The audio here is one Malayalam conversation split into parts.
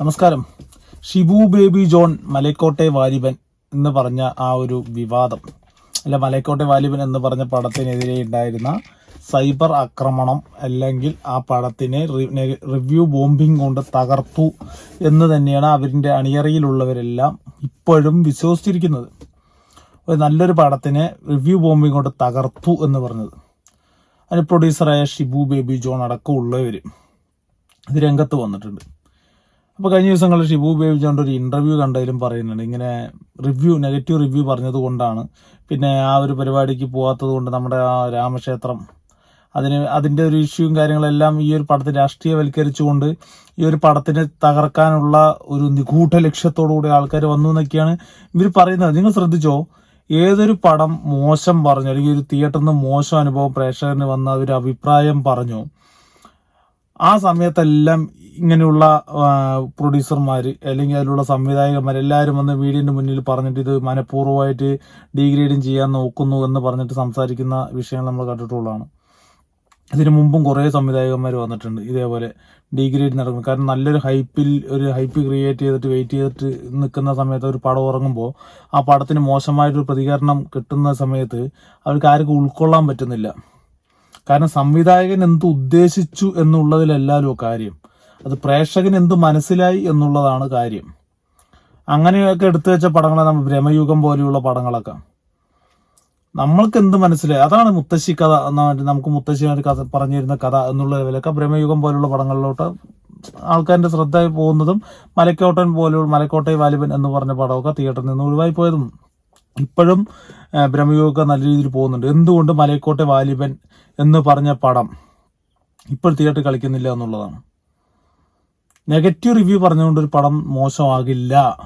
നമസ്കാരം. ഷിബു ബേബി ജോൺ മലക്കോട്ടെ വാലിബൻ എന്ന് പറഞ്ഞ ആ ഒരു വിവാദം. അല്ല മലക്കോട്ടെ വാലിബൻ എന്ന് പറഞ്ഞ പടത്തിനെതിരെ ഉണ്ടായിരുന്ന സൈബർ ആക്രമണം അല്ലെങ്കിൽ ആ പടത്തിനെ റിവ്യൂ ബോംബിംഗ് കൊണ്ട് തകർത്തു എന്ന് തന്നെയാണ് അവരിന്റെ അണിയറയിലുള്ളവരെല്ലാം ഇപ്പോഴും വിശ്വസിച്ചിരിക്കുന്നത്. ഒരു നല്ലൊരു പടത്തിനെ റിവ്യൂ ബോംബിംഗ് കൊണ്ട് തകർത്തു എന്ന് പറഞ്ഞത്. അതിന് പ്രൊഡ്യൂസറായ ഷിബു ബേബി ജോൺ അടക്കമുള്ളവർ ഇത് രംഗത്ത് വന്നിട്ടുണ്ട്. അപ്പോൾ കഴിഞ്ഞ ദിവസങ്ങൾ ഷിബു ഉപയോഗിച്ചുകൊണ്ട് ഒരു ഇന്റർവ്യൂ കണ്ടതിലും പറയുന്നുണ്ട്. ഇങ്ങനെ റിവ്യൂ നെഗറ്റീവ് റിവ്യൂ പറഞ്ഞത് കൊണ്ടാണ്. പിന്നെ ആ ഒരു പരിപാടിക്ക് പോകാത്തത് കൊണ്ട് നമ്മുടെ ആ രാമക്ഷേത്രം അതിന് അതിന്റെ ഒരു ഇഷ്യൂവും കാര്യങ്ങളെല്ലാം ഈ ഒരു പടത്തെ രാഷ്ട്രീയവൽക്കരിച്ചുകൊണ്ട് ഈ ഒരു പടത്തിനെ തകർക്കാനുള്ള ഒരു നിഗൂഢ ലക്ഷ്യത്തോടുകൂടി ആൾക്കാർ വന്നു എന്നൊക്കെയാണ് ഇവർ പറയുന്നത്. നിങ്ങൾ ശ്രദ്ധിച്ചോ? ഏതൊരു പടം മോശം പറഞ്ഞു അല്ലെങ്കിൽ ഒരു തിയേറ്ററിൽ നിന്ന് മോശം അനുഭവം പ്രേക്ഷകന് വന്ന ഒരു അഭിപ്രായം പറഞ്ഞു ആ സമയത്തെല്ലാം ഇങ്ങനെയുള്ള പ്രൊഡ്യൂസർമാർ അല്ലെങ്കിൽ അതിലുള്ള സംവിധായകന്മാർ എല്ലാവരും വന്ന് മീഡിയന്റെ മുന്നിൽ പറഞ്ഞിട്ട് ഇത് മനഃപൂർവമായിട്ട് ഡീഗ്രേഡിങ് ചെയ്യാൻ നോക്കുന്നു എന്ന് പറഞ്ഞിട്ട് സംസാരിക്കുന്ന വിഷയങ്ങൾ നമ്മൾ കണ്ടിട്ടുള്ളതാണ്. ഇതിനു മുമ്പും കുറേ സംവിധായകന്മാർ വന്നിട്ടുണ്ട് ഇതേപോലെ ഡീഗ്രേഡ് നടക്കുന്നു. കാരണം നല്ലൊരു ഹൈപ്പിൽ ഒരു ഹൈപ്പ് ക്രിയേറ്റ് ചെയ്തിട്ട് വെയിറ്റ് ചെയ്തിട്ട് നിൽക്കുന്ന സമയത്ത് ഒരു പടം ഇറങ്ങുമ്പോൾ ആ പടത്തിന് മോശമായിട്ടൊരു പ്രതികരണം കിട്ടുന്ന സമയത്ത് അവർക്ക് ആർക്കും ഉൾക്കൊള്ളാൻ പറ്റുന്നില്ല. കാരണം സംവിധായകൻ എന്ത് ഉദ്ദേശിച്ചു എന്നുള്ളതിലല്ലല്ലോ കാര്യം. അത് പ്രേക്ഷകൻ എന്ത് മനസ്സിലായി എന്നുള്ളതാണ് കാര്യം. അങ്ങനെയൊക്കെ എടുത്തു വെച്ച പടങ്ങളെ നമ്മൾ ഭ്രമയുഗം പോലെയുള്ള പടങ്ങളൊക്കെ. നമ്മൾക്ക് എന്ത് മനസ്സിലായി? അതാണ് മുത്തശ്ശി കഥ എന്ന നമുക്ക് മുത്തശ്ശി കഥ പറഞ്ഞിരുന്ന കഥ എന്നുള്ള ലെവലൊക്കെ. ഭ്രമയുഗം പോലുള്ള പടങ്ങളിലോട്ട് ആൾക്കാരുടെ ശ്രദ്ധ പോകുന്നതും മലക്കോട്ടൻ പോലുള്ള മലക്കോട്ടൈ വാലിബൻ എന്ന് പറഞ്ഞ പടമൊക്കെ തിയേറ്ററിൽ നിന്ന് ഒഴിവായി പോയതും ഇപ്പോഴും ആ, നല്ല രീതിയിൽ പോകുന്നുണ്ട്. എന്തുകൊണ്ട് മലയക്കോട്ടെ വാലിബൻ എന്ന് പറഞ്ഞ പടം ഇപ്പോൾ തിയേറ്റർ കളിക്കുന്നില്ല എന്നുള്ളതാണ്. നെഗറ്റീവ് റിവ്യൂ പറഞ്ഞുകൊണ്ട് ഒരു പടം മോശമാകില്ല.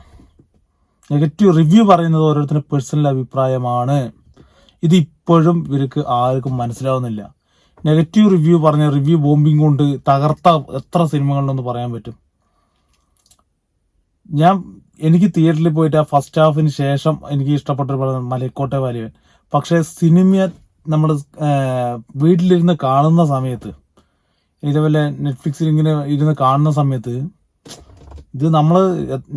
നെഗറ്റീവ് റിവ്യൂ പറയുന്നത് ഓരോരുത്തരുടെ പേഴ്സണൽ അഭിപ്രായമാണ്. ഇത് ഇപ്പോഴും ഇവർക്ക് ആർക്കും മനസ്സിലാവുന്നില്ല. നെഗറ്റീവ് റിവ്യൂ പറഞ്ഞ റിവ്യൂ ബോംബിംഗ് കൊണ്ട് തകർത്ത എത്ര സിനിമകളിലൊന്ന് പറയാൻ പറ്റും? ഞാൻ എനിക്ക് തിയേറ്ററിൽ പോയിട്ട് ആ ഫസ്റ്റ് ഹാഫിന് ശേഷം എനിക്ക് ഇഷ്ടപ്പെട്ട ഒരു പടം മലക്കോട്ടെ വാലിവൻ പക്ഷെ സിനിമ നമ്മൾ വീട്ടിലിരുന്ന് കാണുന്ന സമയത്ത് ഇതേപോലെ നെറ്റ്ഫ്ലിക്സിൽ ഇങ്ങനെ ഇരുന്ന് കാണുന്ന സമയത്ത് ഇത് നമ്മൾ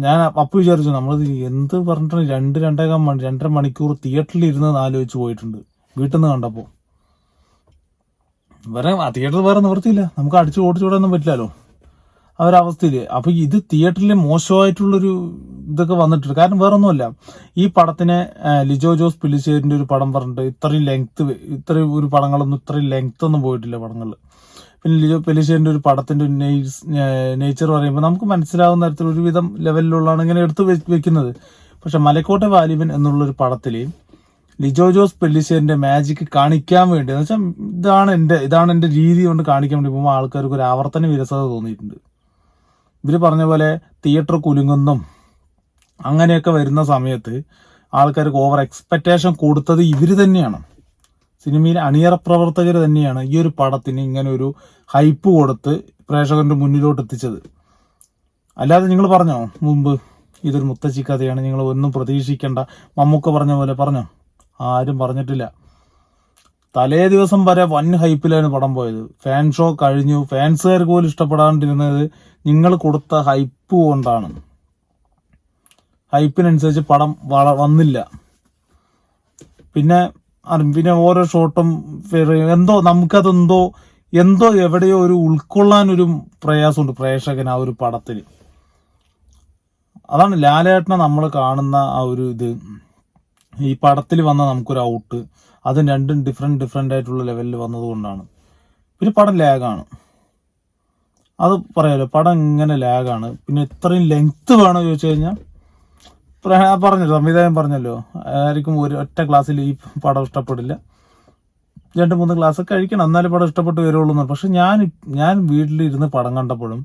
ഞാൻ അപ്പം വിചാരിച്ചു നമ്മൾ എന്ത് പറഞ്ഞിട്ട് രണ്ട് രണ്ടേകാൽ മണി രണ്ടര മണിക്കൂർ തിയേറ്ററിൽ ഇരുന്ന് ആലോചിച്ച് പോയിട്ടുണ്ട് വീട്ടിൽ നിന്ന് കണ്ടപ്പോൾ വേറെ തിയേറ്ററിൽ വേറെ നിവൃത്തിയില്ല. നമുക്ക് അടിച്ചു ഓടിച്ചു വിടാനൊന്നും പറ്റില്ലല്ലോ ആ ഒരു അവസ്ഥയിൽ അപ്പൊ ഇത് തിയേറ്ററിൽ മോശമായിട്ടുള്ളൊരു ഇതൊക്കെ വന്നിട്ടുണ്ട്. കാരണം വേറൊന്നുമല്ല. ഈ പടത്തിനെ ലിജോ ജോസ് പിലിശ്ശേരിന്റെ ഒരു പടം പറഞ്ഞിട്ട് ഇത്രയും ലെങ്ത് ഇത്രയും ഒരു പടങ്ങളൊന്നും ഇത്രയും ലെങ്ത് ഒന്നും പോയിട്ടില്ല പടങ്ങൾ പിന്നെ ലിജോ പെലിശ്ശേരിന്റെ ഒരു പടത്തിന്റെ നേച്ചർ പറയുമ്പോൾ നമുക്ക് മനസ്സിലാവുന്ന തരത്തിൽ ഒരുവിധം ലെവലിലുള്ളതാണ് ഇങ്ങനെ എടുത്തു വെക്കുന്നത്. പക്ഷെ മലക്കോട്ടെ വാലിബൻ എന്നുള്ള ഒരു പടത്തിൽ ലിജോ ജോസ് പെല്ലിശ്ശേരിന്റെ മാജിക് കാണിക്കാൻ വേണ്ടി എന്ന് വെച്ചാൽ ഇതാണ് എന്റെ ഇതാണ് എന്റെ രീതി കൊണ്ട് കാണിക്കാൻ വേണ്ടി പോകുമ്പോൾ ആൾക്കാർക്ക് ഒരു ആവർത്തന വിരസത തോന്നിയിട്ടുണ്ട്. ഇവർ പറഞ്ഞ പോലെ തിയേറ്റർ കുലുങ്ങുന്നും അങ്ങനെയൊക്കെ വരുന്ന സമയത്ത് ആൾക്കാർക്ക് ഓവർ എക്സ്പെക്റ്റേഷൻ കൊടുത്തത് ഇവർ തന്നെയാണ്. സിനിമയിൽ അണിയറ പ്രവർത്തകർ തന്നെയാണ് ഈ ഒരു പടത്തിന് ഇങ്ങനെ ഒരു ഹൈപ്പ് കൊടുത്ത് പ്രേക്ഷകന്റെ മുന്നിലോട്ട് എത്തിച്ചത്. അല്ലാതെ നിങ്ങൾ പറഞ്ഞോ? മുമ്പ് ഇതൊരു മുത്തശ്ശി കഥയാണ് നിങ്ങൾ ഒന്നും പ്രതീക്ഷിക്കേണ്ട. മമ്മൂക്ക പറഞ്ഞ പോലെ പറഞ്ഞോ? ആരും പറഞ്ഞിട്ടില്ല. തലേ ദിവസം വരെ വൻ ഹൈപ്പിലാണ് പടം പോയത്. ഫാൻ ഷോ കഴിഞ്ഞു. ഫാൻസുകാർക്ക് പോലും ഇഷ്ടപ്പെടാണ്ടിരുന്നത് നിങ്ങൾ കൊടുത്ത ഹൈപ്പ് കൊണ്ടാണ്. ഹൈപ്പിനനുസരിച്ച് പടം വള- വന്നില്ല. പിന്നെ പിന്നെ ഓരോ ഷോട്ടും എന്തോ നമുക്കതെന്തോ എന്തോ എവിടെയോ ഒരു ഉൾക്കൊള്ളാൻ ഒരു പ്രയാസമുണ്ട് പ്രേക്ഷകൻ ആ ഒരു പടത്തിൽ. അതാണ് ലാലേട്ടനെ നമ്മൾ കാണുന്ന ആ ഒരു ഇത്. ഈ പടത്തിൽ വന്ന നമുക്കൊരു ഔട്ട്. അത് രണ്ടും ഡിഫറെന്റ് ഡിഫറെന്റ് ആയിട്ടുള്ള ലെവലിൽ വന്നതുകൊണ്ടാണ്. പിന്നെ പടം ലാഗാണ് അത് പറയാലോ പടം ഇങ്ങനെ ലാഗാണ് പിന്നെ ഇത്രയും ലെങ്ത് വേണോ ചോദിച്ചു കഴിഞ്ഞാൽ പറഞ്ഞു പറഞ്ഞല്ലോ സംവിധായകൻ പറഞ്ഞല്ലോ ആർക്കും ഒരു ഒറ്റ ക്ലാസ്സിൽ ഈ പടം ഇഷ്ടപ്പെടില്ല. രണ്ട് മൂന്ന് ക്ലാസ് കഴിക്കണം എന്നാലും പടം ഇഷ്ടപ്പെട്ട് വരുള്ളൂ പക്ഷെ ഞാൻ ഞാൻ വീട്ടിലിരുന്ന് പടം കണ്ടപ്പോഴും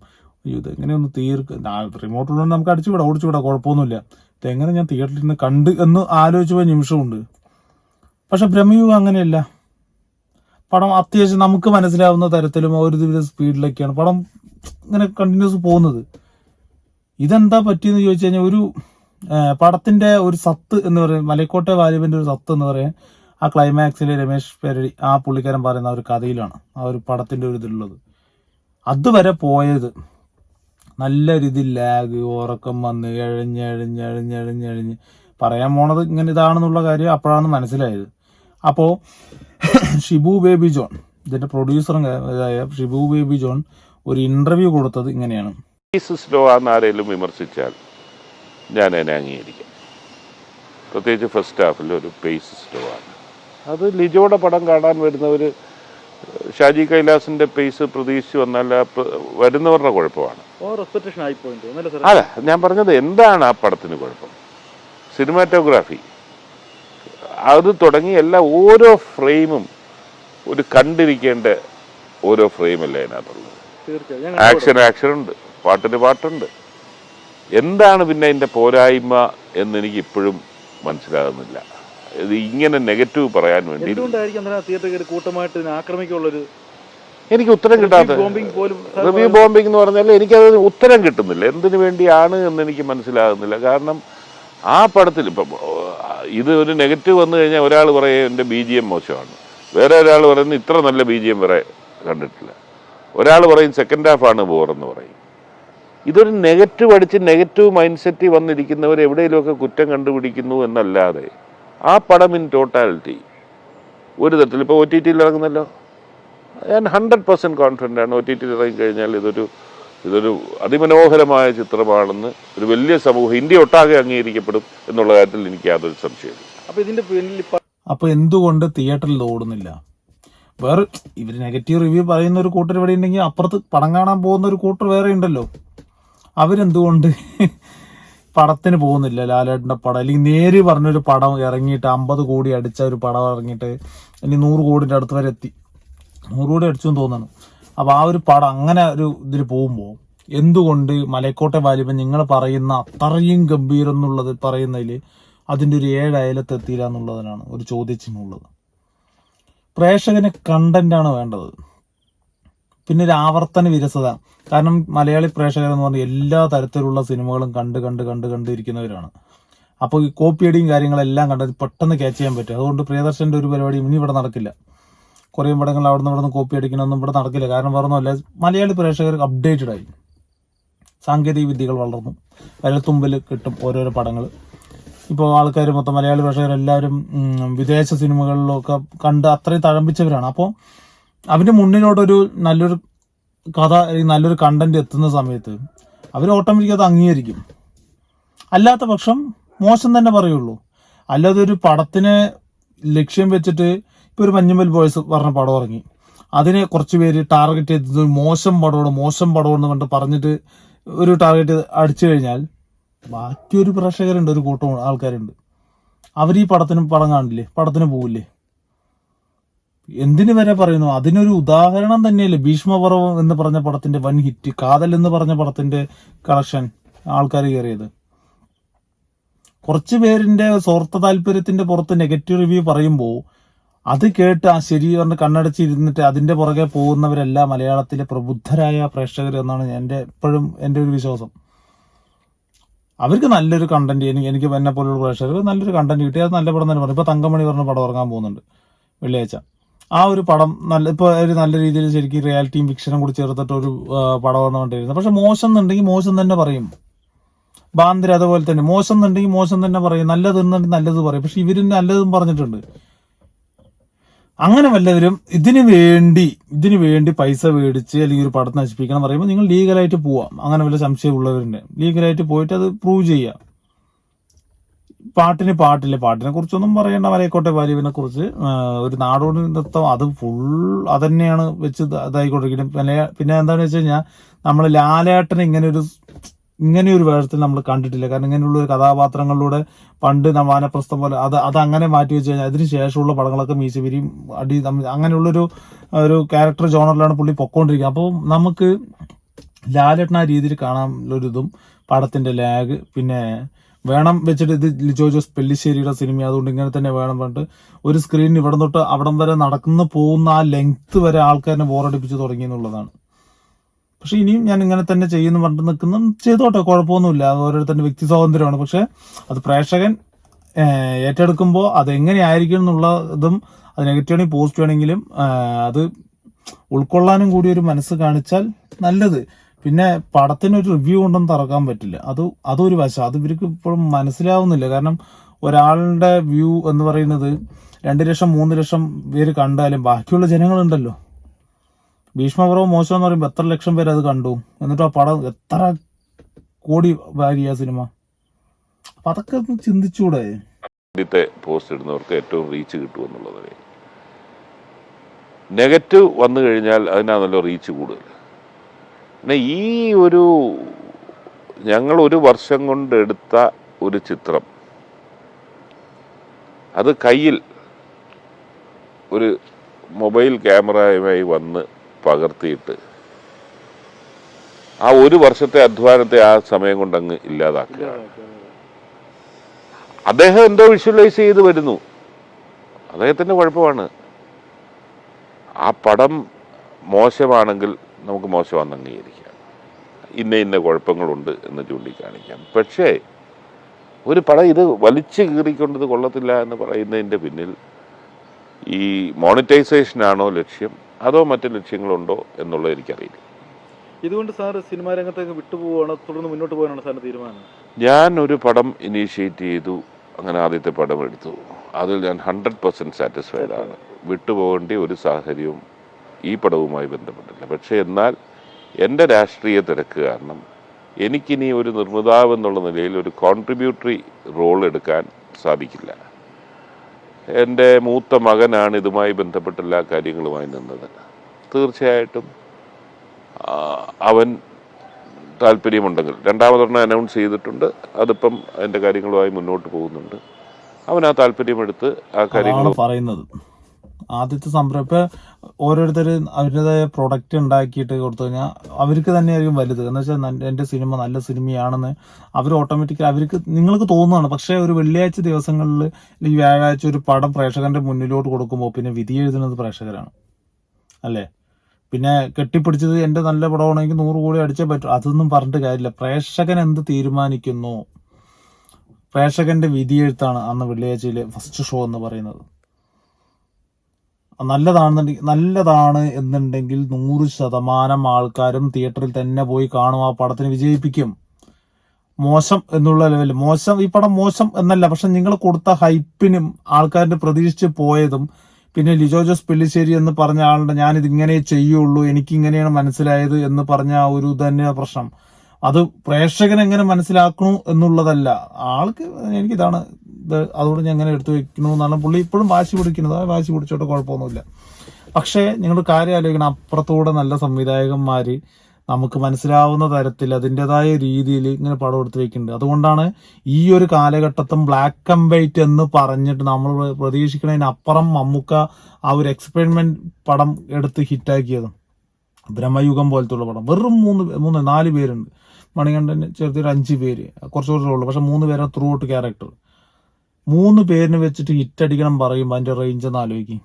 അയ്യോ ഇത് എങ്ങനെയൊന്ന് തീർക്ക് റിമോട്ട് ഉള്ളത് നമുക്ക് അടിച്ചു വിടാം ഓടിച്ചു വിടാം കുഴപ്പമൊന്നുമില്ല. ഇതെങ്ങനെ ഞാൻ തിയേറ്ററിൽ ഇരുന്ന് കണ്ട് എന്ന് ആലോചിച്ച് പോയ നിമിഷമുണ്ട്. പക്ഷെ ബ്രഹ്മയുഗം അങ്ങനെയല്ല. പടം അത്യാവശ്യം നമുക്ക് മനസ്സിലാവുന്ന തരത്തിലും ഒരു വിധ സ്പീഡിലൊക്കെയാണ്. പടം ഇങ്ങനെ കണ്ടിന്യൂസ് പോകുന്നത്. ഇതെന്താ പറ്റിയെന്ന് ചോദിച്ചു കഴിഞ്ഞാൽ ഒരു പടത്തിന്റെ ഒരു സത്ത് എന്ന് പറയും മലക്കോട്ടെ വാലിബന്റെ ഒരു സത്ത് എന്ന് പറയാൻ ആ ക്ലൈമാക്സിൽ രമേശ് പേരടി ആ പുള്ളിക്കാരൻ പറയുന്ന ഒരു കഥയിലാണ്. ആ ഒരു പടത്തിന്റെ ഒരു ഇതിലുള്ളത്. അതുവരെ പോയത് നല്ല രീതിയിൽ ലാഗ് ഉറക്കം വന്ന് എഴഞ്ഞ് എഴഞ്ഞ് എഴഞ്ഞ് എഴഞ്ഞ് എഴഞ്ഞ്. പറയാൻ പോണത് ഇങ്ങനെ ഇതാണെന്നുള്ള കാര്യം അപ്പോഴാണ് മനസ്സിലായത്. അപ്പോൾ ഷിബു ബേബി ജോൺ ഇതിന്റെ പ്രൊഡ്യൂസറും ഇതായ ഷിബു ബേബി ജോൺ ഒരു ഇന്റർവ്യൂ കൊടുത്തത് ഇങ്ങനെയാണ്. സ്ലോ ആണെന്ന് ആരെങ്കിലും വിമർശിച്ചാൽ ഞാൻ അതിനെ അംഗീകരിക്കാം. പ്രത്യേകിച്ച് ഫസ്റ്റ് ഹാഫിൽ ഒരു പേസ് സ്ലോ ആണ്. അത് ലിജോയുടെ പടം കാണാൻ വരുന്നവർ ഷാജി കൈലാസിന്റെ പേസ് പ്രതീക്ഷിച്ച് വന്നാൽ വരുന്നവരുടെ കുഴപ്പമാണ്. അല്ല ഞാൻ പറഞ്ഞത് എന്താണ് ആ പടത്തിന് കുഴപ്പം? സിനിമാറ്റോഗ്രാഫി അത് തുടങ്ങി എല്ലാ ഓരോ ഫ്രെയിമും ഒരു കണ്ടിരിക്കേണ്ട ഓരോ ഫ്രെയിമല്ലേ അതിനകത്തുള്ളത്. ആക്ഷൻ ആക്ഷൻ ഉണ്ട്. പാട്ടിന് പാട്ടുണ്ട്. എന്താണ് പിന്നെ അതിന്റെ പോരായ്മ എന്ന് എനിക്ക് ഇപ്പോഴും മനസ്സിലാകുന്നില്ല. ഇത് ഇങ്ങനെ നെഗറ്റീവ് പറയാൻ വേണ്ടി കൂട്ടമായിട്ട് ആക്രമിക്കുള്ളൊരു എനിക്ക് ഉത്തരം കിട്ടാത്ത റിവ്യൂ ബോംബിംഗ് എന്ന് പറഞ്ഞാൽ എനിക്കത് ഉത്തരം കിട്ടുന്നില്ല. എന്തിനു വേണ്ടിയാണ് എന്ന് എനിക്ക് മനസ്സിലാകുന്നില്ല. കാരണം ആ പടത്തിൽ ഇപ്പം ഇത് ഒരു നെഗറ്റീവ് വന്നു കഴിഞ്ഞാൽ ഒരാൾ പറയും എന്റെ ബി ജി എം മോശമാണ്. വേറെ ഒരാൾ പറയുന്നത് ഇത്ര നല്ല ബി ജി എം വരെ കണ്ടിട്ടില്ല. ഒരാൾ പറയും സെക്കൻഡ് ഹാഫാണ് ആണ് ബോറെന്ന് പറയും. ഇതൊരു നെഗറ്റീവ് അടിച്ച് നെഗറ്റീവ് മൈൻഡ് സെറ്റിൽ വന്നിരിക്കുന്നവർ എവിടെയെങ്കിലുമൊക്കെ കുറ്റം കണ്ടുപിടിക്കുന്നു എന്നല്ലാതെ ആ പടം ഇൻ ടോട്ടാലിറ്റി ഒരു തരത്തിൽ ഇപ്പോൾ ഒ ടി ടിയിൽ ഇറങ്ങുന്നല്ലോ. ഞാൻ ഹൺഡ്രഡ് പെർസെന്റ് കോൺഫിഡന്റ് ആണ് ഒ ടി ടിയിൽ ഇറങ്ങിക്കഴിഞ്ഞാൽ ഇതൊരു ഇതൊരു അതിമനോഹരമായ ചിത്രമാണെന്ന് ഒരു വലിയ സമൂഹം ഇന്ത്യ ഒട്ടാകെ അംഗീകരിക്കപ്പെടും എന്നുള്ള കാര്യത്തിൽ എനിക്ക് യാതൊരു സംശയമില്ല അപ്പൊ ഇതിന്റെ പിന്നിൽ അപ്പോൾ അപ്പൊ എന്തുകൊണ്ട് തിയേറ്ററിൽ ഓടുന്നില്ല വേറെ ഇവർ നെഗറ്റീവ് റിവ്യൂ പറയുന്ന ഒരു കൂട്ടർ ഇവിടെ ഉണ്ടെങ്കിൽ അപ്പുറത്ത് പടം കാണാൻ പോകുന്ന ഒരു കൂട്ടർ വേറെ ഉണ്ടല്ലോ. അവരെന്തുകൊണ്ട് പടത്തിന് പോകുന്നില്ല? ലാലേട്ടന്റെ പടം. അല്ലെങ്കിൽ നേര് പറഞ്ഞൊരു പടം ഇറങ്ങിയിട്ട് അമ്പത് കോടി അടിച്ച ഒരു പടം ഇറങ്ങിയിട്ട് ഇനി നൂറ് കോടിന്റെ അടുത്ത് വരെ എത്തി. നൂറ് കോടി അടിച്ചു എന്ന് തോന്നുന്നു. അപ്പൊ ആ ഒരു പടം അങ്ങനെ ഒരു ഇതിൽ പോകുമ്പോൾ എന്തുകൊണ്ട് മലക്കോട്ടെ വാലിബൻ നിങ്ങൾ പറയുന്ന അത്രയും ഗംഭീരം എന്നുള്ളത് പറയുന്നതിൽ അതിന്റെ ഒരു ഏഴ് അയലത്ത് എത്തിയില്ല എന്നുള്ളതിനാണ് ഒരു ചോദ്യചിഹ്നമുള്ളത്. പ്രേക്ഷകന് കണ്ടന്റാണ് വേണ്ടത്. പിന്നെ ഒരു ആവർത്തന വിരസത. കാരണം മലയാളി പ്രേക്ഷകർ എന്ന് പറഞ്ഞാൽ എല്ലാ തരത്തിലുള്ള സിനിമകളും കണ്ട് കണ്ട് കണ്ട് കണ്ടിരിക്കുന്നവരാണ് അപ്പോൾ ഈ കോപ്പി അടിയും കാര്യങ്ങളെല്ലാം കണ്ടത് പെട്ടെന്ന് ക്യാച്ച് ചെയ്യാൻ പറ്റും. അതുകൊണ്ട് പ്രിയദർശന്റെ ഒരു പരിപാടി ഇനി ഇവിടെ നടക്കില്ല. കുറേ പടങ്ങൾ അവിടെ നിന്ന് ഇവിടെ നിന്ന് കോപ്പി അടിക്കണമൊന്നും ഇവിടെ നടക്കില്ല. കാരണം പറഞ്ഞല്ല മലയാളി പ്രേക്ഷകർ അപ്ഡേറ്റഡ് ആയി. സാങ്കേതിക വിദ്യകൾ വളർന്നു. വിരൽത്തുമ്പിൽ കിട്ടും ഓരോരോ പടങ്ങൾ. ഇപ്പോൾ ആൾക്കാർ മൊത്തം മലയാളി ഉം, വിദേശ സിനിമകളിലൊക്കെ കണ്ട് അത്രയും തഴമ്പിച്ചവരാണ്. അപ്പോൾ അവന്റെ മുന്നിലോട്ടൊരു നല്ലൊരു കഥ നല്ലൊരു കണ്ടന്റ് എത്തുന്ന സമയത്ത് അവർ ഓട്ടോമാറ്റിക് അത് അംഗീകരിക്കും. അല്ലാത്ത പക്ഷം മോശം തന്നെ പറയുള്ളൂ. അല്ലാതെ ഒരു പടത്തിനെ ലക്ഷ്യം വെച്ചിട്ട് ഇപ്പൊ ഒരു മഞ്ഞുമൽ ബോയ്സ് പറഞ്ഞ പടം ഇറങ്ങി. അതിനെ കുറച്ച് പേര് ടാർഗറ്റ് ചെയ്തത് മോശം പടമാണ് മോശം പടമെന്ന് പറഞ്ഞിട്ട് പറഞ്ഞിട്ട് ഒരു ടാർഗറ്റ് അടിച്ചു കഴിഞ്ഞാൽ ബാക്കി ഒരു പ്രേക്ഷകരുണ്ട് ഒരു കൂട്ടം ആൾക്കാരുണ്ട്. അവർ ഈ പടത്തിന് പടം കാണില്ലേ? പടത്തിന് പോവില്ലേ? എന്തിനു വരെ പറയുന്നു? അതിനൊരു ഉദാഹരണം തന്നെയല്ലേ? ഭീഷ്മപർവം എന്ന് പറഞ്ഞ പടത്തിന്റെ വൻ ഹിറ്റ് കാതൽ എന്ന് പറഞ്ഞ പടത്തിന്റെ കളക്ഷൻ ആൾക്കാർ കയറിയത്. കുറച്ച് പേരിന്റെ സ്വാർത്ഥ താല്പര്യത്തിന്റെ പുറത്ത് നെഗറ്റീവ് റിവ്യൂ പറയുമ്പോൾ അത് കേട്ട് ആ ശരി പറഞ്ഞ് കണ്ണടച്ചിരുന്നിട്ട് അതിന്റെ പുറകെ പോകുന്നവരല്ല മലയാളത്തിലെ പ്രബുദ്ധരായ പ്രേക്ഷകർ എന്നാണ് എന്റെ എപ്പോഴും എന്റെ ഒരു വിശ്വാസം. അവർക്ക് നല്ലൊരു കണ്ടന്റ് എനിക്ക് എനിക്ക് എന്നെ പോലുള്ള പ്രേക്ഷകർക്ക് നല്ലൊരു കണ്ടന്റ് കിട്ടി. അത് നല്ല പടം തന്നെ പറഞ്ഞു. ഇപ്പൊ തങ്കമണി പറഞ്ഞ പടം ഇറങ്ങാൻ പോകുന്നുണ്ട് വെള്ളിയാഴ്ച. ആ ഒരു പടം നല്ല ഇപ്പോൾ ഒരു നല്ല രീതിയിൽ ശരിക്കും റിയാലിറ്റിയും ഫിക്ഷനും കൂടി ചേർത്തിട്ട് ഒരു പടം പടമാണ് കണ്ടിരുന്നത്. പക്ഷെ മോശം എന്നുണ്ടെങ്കിൽ മോശം തന്നെ പറയും. ബാന്ദ്ര അതുപോലെ തന്നെ. മോശം എന്നുണ്ടെങ്കിൽ മോശം തന്നെ പറയും. നല്ലത് എന്നുണ്ടെങ്കിൽ നല്ലത് പറയും. പക്ഷെ ഇവരും നല്ലതും പറഞ്ഞിട്ടുണ്ട്. അങ്ങനെ വല്ലവരും ഇതിനു വേണ്ടി ഇതിനു വേണ്ടി പൈസ മേടിച്ച് അല്ലെങ്കിൽ ഒരു പടം നശിപ്പിക്കണം എന്ന് പറയുമ്പോൾ നിങ്ങൾ ലീഗലായിട്ട് പോവാം. അങ്ങനെ വല്ല സംശയമുള്ളവരുണ്ട് ലീഗലായിട്ട് പോയിട്ട് അത് പ്രൂവ് ചെയ്യാം. പാട്ടിന് പാട്ടില്ല. പാട്ടിനെ കുറിച്ചൊന്നും പറയേണ്ട. വരയക്കോട്ടെ വാലിബിനെ കുറിച്ച് ഒരു നാടോടി നൃത്തം അത് ഫുൾ അതന്നെയാണ് വെച്ച് ഇത- ഇതായിക്കൊണ്ടിരിക്കുന്നത്. പിന്നെ പിന്നെ എന്താണെന്ന് വെച്ച് കഴിഞ്ഞാൽ നമ്മൾ ലാലേട്ടനെ ഇങ്ങനെ ഒരു ഇങ്ങനെ ഒരു വേഷത്തിൽ നമ്മൾ കണ്ടിട്ടില്ല. കാരണം ഇങ്ങനെയുള്ള ഒരു കഥാപാത്രങ്ങളിലൂടെ പണ്ട് വാനപ്രസ്ഥം പോലെ അത് അത് അങ്ങനെ മാറ്റി വെച്ച് കഴിഞ്ഞാൽ അതിന് ശേഷമുള്ള പടങ്ങളൊക്കെ മീശപിരിയും അടി അങ്ങനെയുള്ളൊരു ഒരു ക്യാരക്ടർ ജോണറിലാണ് പുള്ളി പൊക്കോണ്ടിരിക്കുക അപ്പോൾ നമുക്ക് ലാലേട്ടൻ ആ രീതിയിൽ കാണാനുള്ളൊരിതും പടത്തിന്റെ ലാഗ് പിന്നെ വേണം വെച്ചിട്ട് ഇത് ലിജോ ജോസ് പെല്ലിശ്ശേരിയുടെ സിനിമ അതുകൊണ്ട് ഇങ്ങനെ തന്നെ വേണം പറഞ്ഞിട്ട് ഒരു സ്ക്രീൻ ഇവിടെ തൊട്ട് അവിടം വരെ നടക്കുന്ന പോകുന്ന ആ ലെങ്ത് വരെ ആൾക്കാരെ ബോറടിപ്പിച്ച് തുടങ്ങി എന്നുള്ളതാണ്. പക്ഷെ ഇനിയും ഞാൻ ഇങ്ങനെ തന്നെ ചെയ്യുന്നു പറഞ്ഞിട്ട് നിൽക്കുന്നു ചെയ്തോട്ടെ കുഴപ്പമൊന്നുമില്ല. അത് ഓരോരുത്തരുടെ വ്യക്തി സ്വാതന്ത്ര്യമാണ്. പക്ഷെ അത് പ്രേക്ഷകൻ ഏറ്റെടുക്കുമ്പോൾ അതെങ്ങനെയായിരിക്കും എന്നുള്ള ഇതും അത് നെഗറ്റീവ് ആണെങ്കിൽ പോസിറ്റീവ് ആണെങ്കിലും അത് ഉൾക്കൊള്ളാനും കൂടി ഒരു മനസ്സ് കാണിച്ചാൽ നല്ലത്. പിന്നെ പടത്തിന് ഒരു റിവ്യൂ കൊണ്ടൊന്നും തറക്കാൻ പറ്റില്ല. അത് അതൊരു വശം. അത് ഇവർക്ക് ഇപ്പോഴും മനസ്സിലാവുന്നില്ല. കാരണം ഒരാളുടെ വ്യൂ എന്ന് പറയുന്നത് രണ്ട് ലക്ഷം മൂന്ന് ലക്ഷം പേര് കണ്ടാലും ബാക്കിയുള്ള ജനങ്ങളുണ്ടല്ലോ. ഭീഷ്മപർവം മോശം എന്ന് പറയുമ്പോൾ എത്ര ലക്ഷം പേര് അത് കണ്ടു. എന്നിട്ട് ആ പടം എത്ര കോടി വാരിയ സിനിമ അപ്പൊ അതൊക്കെ ഒന്ന് ചിന്തിച്ചൂടെ? ആദ്യത്തെ പോസ്റ്റ് ഇടുന്നവർക്ക് ഏറ്റവും റീച്ച് കിട്ടുമെന്നുള്ളത് നെഗറ്റീവ് വന്നു കഴിഞ്ഞാൽ അതിനാണല്ലോ റീച്ച് കൂടുതൽ. പിന്നെ ഈ ഒരു ഞങ്ങൾ ഒരു വർഷം കൊണ്ട് എടുത്ത ഒരു ചിത്രം അത് കയ്യിൽ ഒരു മൊബൈൽ ക്യാമറയുമായി വന്ന് പകർത്തിയിട്ട്. ആ ഒരു വർഷത്തെ അധ്വാനത്തെ ആ സമയം കൊണ്ട് അങ്ങ് ഇല്ലാതാക്കുക. അദ്ദേഹം എന്തോ വിഷ്വലൈസ് ചെയ്ത് വരുന്നു. അദ്ദേഹത്തിന്റെ കുഴപ്പമാണ്. ആ പടം മോശമാണെങ്കിൽ നമുക്ക് മോശമാണെന്ന് അംഗീകരിക്കാം. ഇന്ന ഇന്ന കുഴപ്പങ്ങളുണ്ട് എന്ന് ചൂണ്ടിക്കാണിക്കാം. പക്ഷേ ഒരു പടം ഇത് വലിച്ചു കീറിക്കൊണ്ടത് കൊള്ളത്തില്ല എന്ന് പറയുന്നതിന്റെ പിന്നിൽ ഈ മോണിറ്റൈസേഷനാണോ ലക്ഷ്യം? അതോ മറ്റു ലക്ഷ്യങ്ങളുണ്ടോ എന്നുള്ളത് എനിക്കറിയില്ല. ഇതുകൊണ്ട് സാർ സിനിമാ രംഗത്തേക്ക് വിട്ടുപോവാണോ തുടർന്ന് മുന്നോട്ട് പോകാനാണ് സാറിന് തീരുമാനം? ഞാൻ ഒരു പടം ഇനീഷ്യേറ്റ് ചെയ്തു. അങ്ങനെ ആദ്യത്തെ പടം എടുത്തു. അതിൽ ഞാൻ ഹൺഡ്രഡ് പെർസെന്റ് സാറ്റിസ്ഫൈഡ് ആണ്. വിട്ടുപോകേണ്ട ഒരു സാഹചര്യവും ഈ പടവുമായി ബന്ധപ്പെട്ടില്ല. പക്ഷേ എന്നാൽ എന്റെ രാഷ്ട്രീയ തിരക്ക് കാരണം എനിക്കിനി ഒരു നിർമ്മിതാവ് എന്നുള്ള നിലയിൽ ഒരു കോൺട്രിബ്യൂട്ടറി റോൾ എടുക്കാൻ സാധിക്കില്ല. എന്റെ മൂത്ത മകനാണ് ഇതുമായി ബന്ധപ്പെട്ട എല്ലാ കാര്യങ്ങളുമായി നിന്നത്. തീർച്ചയായിട്ടും അവൻ താല്പര്യമുണ്ടെങ്കിൽ. രണ്ടാമതൊരെണ്ണം അനൗൺസ് ചെയ്തിട്ടുണ്ട്. അതിപ്പം അതിന്റെ കാര്യങ്ങളുമായി മുന്നോട്ട് പോകുന്നുണ്ട്. അവൻ ആ താല്പര്യമെടുത്ത് ആ കാര്യങ്ങൾ പറയുന്നത്. ആദ്യത്തെ സംരംഭം ഇപ്പൊ ഓരോരുത്തർ അവരുടേതായ പ്രൊഡക്റ്റ് ഉണ്ടാക്കിയിട്ട് കൊടുത്തു കഴിഞ്ഞാൽ അവർക്ക് തന്നെയായിരിക്കും വലുത്. എന്ന് വെച്ചാൽ എന്റെ സിനിമ നല്ല സിനിമയാണെന്ന് അവർ ഓട്ടോമാറ്റിക്കലി അവർക്ക് നിങ്ങൾക്ക് തോന്നുന്നതാണ്. പക്ഷേ ഒരു വെള്ളിയാഴ്ച ദിവസങ്ങളിൽ ഈ വ്യാഴാഴ്ച ഒരു പടം പ്രേക്ഷകന്റെ മുന്നിലോട്ട് കൊടുക്കുമ്പോൾ പിന്നെ വിധി എഴുതുന്നത് പ്രേക്ഷകരാണ്. അല്ലേ? പിന്നെ കെട്ടിപ്പിടിച്ചത് എന്റെ നല്ല പടമാണെങ്കിൽ നൂറ് കോടി അടിച്ചേ പറ്റും. അതൊന്നും പറഞ്ഞിട്ട് കാര്യമില്ല. പ്രേക്ഷകൻ എന്ത് തീരുമാനിക്കുന്നു? പ്രേക്ഷകന്റെ വിധിയെഴുത്താണ് അന്ന് വെള്ളിയാഴ്ചയിലെ ഫസ്റ്റ് ഷോ എന്ന് പറയുന്നത്. നല്ലതാണെന്നുണ്ടെങ്കിൽ നല്ലതാണ് എന്നുണ്ടെങ്കിൽ നൂറ് ശതമാനം ആൾക്കാരും തിയേറ്ററിൽ തന്നെ പോയി കാണും. ആ പടത്തിന് വിജയിപ്പിക്കും. മോശം എന്നുള്ള ലെവലിൽ. മോശം ഈ പടം മോശം എന്നല്ല. പക്ഷെ നിങ്ങൾ കൊടുത്ത ഹൈപ്പിനും ആൾക്കാരുടെ പ്രതീക്ഷിച്ച് പോയതും പിന്നെ ലിജോ ജോസ് പെല്ലിശ്ശേരി എന്ന് പറഞ്ഞ ആളുടെ ഞാനിത് ഇങ്ങനെ ചെയ്യുള്ളൂ എനിക്കിങ്ങനെയാണ് മനസ്സിലായത് എന്ന് പറഞ്ഞ ആ ഒരു തന്നെ പ്രശ്നം. അത് പ്രേക്ഷകൻ എങ്ങനെ മനസ്സിലാക്കണു എന്നുള്ളതല്ല. ആൾക്ക് എനിക്ക് ഇതാണ് ഇത് അതുകൊണ്ട് ഞാൻ എങ്ങനെ എടുത്തു വെക്കണു എന്നാണ് പുള്ളി ഇപ്പോഴും വാശി പിടിക്കുന്നത്. ആ വാശി പിടിച്ചോട്ട് കുഴപ്പമൊന്നുമില്ല. പക്ഷേ നിങ്ങൾ കാര്യം ആലോചിക്കണം. അപ്പുറത്തൂടെ നല്ല സംവിധായകന്മാർ നമുക്ക് മനസ്സിലാവുന്ന തരത്തിൽ അതിന്റെതായ രീതിയിൽ ഇങ്ങനെ പടം എടുത്തു വെക്കുന്നുണ്ട്. അതുകൊണ്ടാണ് ഈ ഒരു കാലഘട്ടത്തും ബ്ലാക്ക് ആൻഡ് വൈറ്റ് എന്ന് പറഞ്ഞിട്ട് നമ്മൾ പ്രതീക്ഷിക്കുന്നതിനപ്പുറം മമ്മൂക്ക ആ ഒരു എക്സ്പെരിമെന്റ് പടം എടുത്ത് ഹിറ്റാക്കിയതും ബ്രഹ്മയുഗം പോലത്തെ ഉള്ള പടം. വെറും മൂന്ന് മൂന്ന് നാല് പേരുണ്ട്. മണികണ്ഠന് ചേർത്തിട്ട് അഞ്ച് പേര്. കുറച്ച് കുറച്ച് പക്ഷെ മൂന്ന് പേരാണ് ത്രൂ ഔട്ട് ക്യാരക്ടർ മൂന്ന് പേരിന് വെച്ചിട്ട് ഹിറ്റ് അടിക്കണം പറയുമ്പോൾ അതിന്റെ റേഞ്ച് ഒന്ന് ആലോചിക്കും.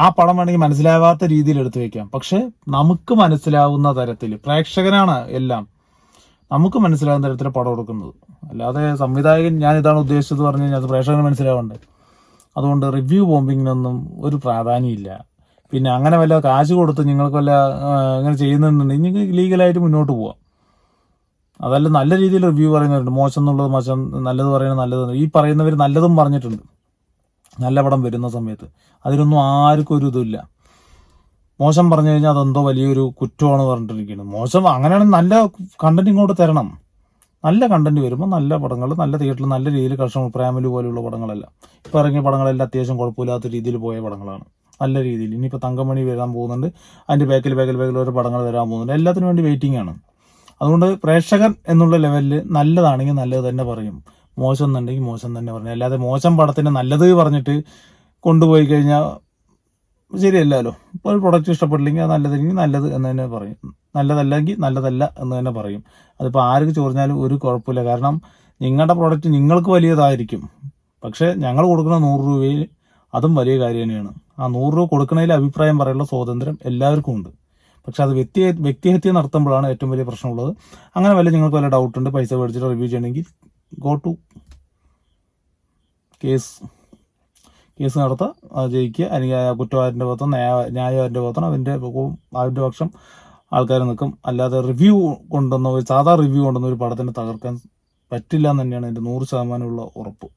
ആ പടം വേണമെങ്കിൽ മനസ്സിലാവാത്ത രീതിയിൽ എടുത്തു വെക്കാം. പക്ഷെ നമുക്ക് മനസ്സിലാവുന്ന തരത്തിൽ പ്രേക്ഷകനാണ് എല്ലാം. നമുക്ക് മനസ്സിലാവുന്ന തരത്തിൽ പടം എടുക്കുന്നത്. അല്ലാതെ സംവിധായകൻ ഞാൻ ഇതാണ് ഉദ്ദേശിച്ചത് പറഞ്ഞു കഴിഞ്ഞാൽ അത് പ്രേക്ഷകന് മനസ്സിലാവണ്ടേ. അതുകൊണ്ട് റിവ്യൂ ബോംബിങ്ങിനൊന്നും ഒരു പ്രാധാന്യമില്ല. പിന്നെ അങ്ങനെ വല്ല കാശ് കൊടുത്ത് നിങ്ങൾക്ക് വല്ല അങ്ങനെ ചെയ്യുന്നുണ്ടെങ്കിൽ നിങ്ങൾക്ക് ലീഗലായിട്ട് മുന്നോട്ട് പോവാം. അതല്ല നല്ല രീതിയിൽ റിവ്യൂ പറയുന്നവരുണ്ട്. മോശം എന്നുള്ളത് മോശം നല്ലത് പറയുന്നത് നല്ലത്. ഈ പറയുന്നവർ നല്ലതും പറഞ്ഞിട്ടുണ്ട്. നല്ല പടം വരുന്ന സമയത്ത്. അതിനൊന്നും ആർക്കും ഒരു ഇതുമില്ല. മോശം പറഞ്ഞു കഴിഞ്ഞാൽ അതെന്തോ വലിയൊരു കുറ്റമാണ് പറഞ്ഞിട്ടിരിക്കുന്നത് മോശം അങ്ങനെയാണെങ്കിൽ നല്ല കണ്ടന്റ് ഇങ്ങോട്ട് തരണം. നല്ല കണ്ടന്റ് വരുമ്പോൾ നല്ല പടങ്ങൾ നല്ല തിയേറ്ററിൽ നല്ല രീതിയിൽ കർഷകർ പ്രാമലി പോലെയുള്ള പടങ്ങളല്ല. ഇപ്പം ഇറങ്ങിയ പടങ്ങളെല്ലാം അത്യാവശ്യം കുഴപ്പമില്ലാത്ത രീതിയിൽ പോയ പടങ്ങളാണ്. നല്ല രീതിയിൽ. ഇനിയിപ്പോൾ തങ്കമണി വരാൻ പോകുന്നുണ്ട്. അതിന്റെ ബാക്കിൽ ബാക്കിൽ ബാക്കിൽ ഓരോ പടങ്ങൾ വരാൻ പോകുന്നുണ്ട്. എല്ലാത്തിനും വേണ്ടി വെയിറ്റിംഗ് ആണ്. അതുകൊണ്ട് പ്രേക്ഷകൻ എന്നുള്ള ലെവലിൽ നല്ലതാണെങ്കിൽ നല്ലത് തന്നെ പറയും. മോശം എന്നുണ്ടെങ്കിൽ മോശം തന്നെ പറയും. അല്ലാതെ മോശം പടത്തിന് നല്ലത് പറഞ്ഞിട്ട് കൊണ്ടുപോയി കഴിഞ്ഞാൽ ശരിയല്ലല്ലോ. ഇപ്പോൾ ഒരു പ്രൊഡക്റ്റ് ഇഷ്ടപ്പെട്ടില്ലെങ്കിൽ അത് നല്ലതെങ്കിൽ നല്ലത് എന്ന് തന്നെ പറയും. നല്ലതല്ലെങ്കിൽ നല്ലതല്ല എന്ന് തന്നെ പറയും. അതിപ്പോൾ ആർക്ക് ചോദിഞ്ഞാലും ഒരു കുഴപ്പമില്ല. കാരണം നിങ്ങളുടെ പ്രോഡക്റ്റ് നിങ്ങൾക്ക് വലിയതായിരിക്കും. പക്ഷേ ഞങ്ങൾ കൊടുക്കുന്ന നൂറ് രൂപയിൽ അതും വലിയ കാര്യം തന്നെയാണ്. ആ നൂറ് രൂപ കൊടുക്കുന്നതിൽ അഭിപ്രായം പറയാനുള്ള സ്വാതന്ത്ര്യം എല്ലാവർക്കും ഉണ്ട്. പക്ഷെ അത് വ്യക്തി വ്യക്തിഹത്യ നടത്തുമ്പോഴാണ് ഏറ്റവും വലിയ പ്രശ്നമുള്ളത്. അങ്ങനെ വല്ല നിങ്ങൾക്ക് വല്ല ഡൗട്ട് ഉണ്ട് പൈസ മേടിച്ചിട്ട് റിവ്യൂ ചെയ്യണമെങ്കിൽ ഗോ ടു കേസ് കേസ് നടത്തുക ജയിക്കുക. അല്ലെങ്കിൽ കുറ്റവാരന്റെ ഭാഗത്തോ ന്യായ ന്യായവാദിന്റെ ഭാഗത്തോ അതിന്റെ അതിന്റെ പക്ഷം ആൾക്കാർ നിൽക്കും. അല്ലാതെ റിവ്യൂ കൊണ്ടുവന്ന ഒരു സാധാ റിവ്യൂ കൊണ്ടുവന്ന ഒരു പടത്തിന് തകർക്കാൻ പറ്റില്ല എന്ന് തന്നെയാണ് എന്റെ നൂറ് ശതമാനമുള്ള ഉറപ്പ്.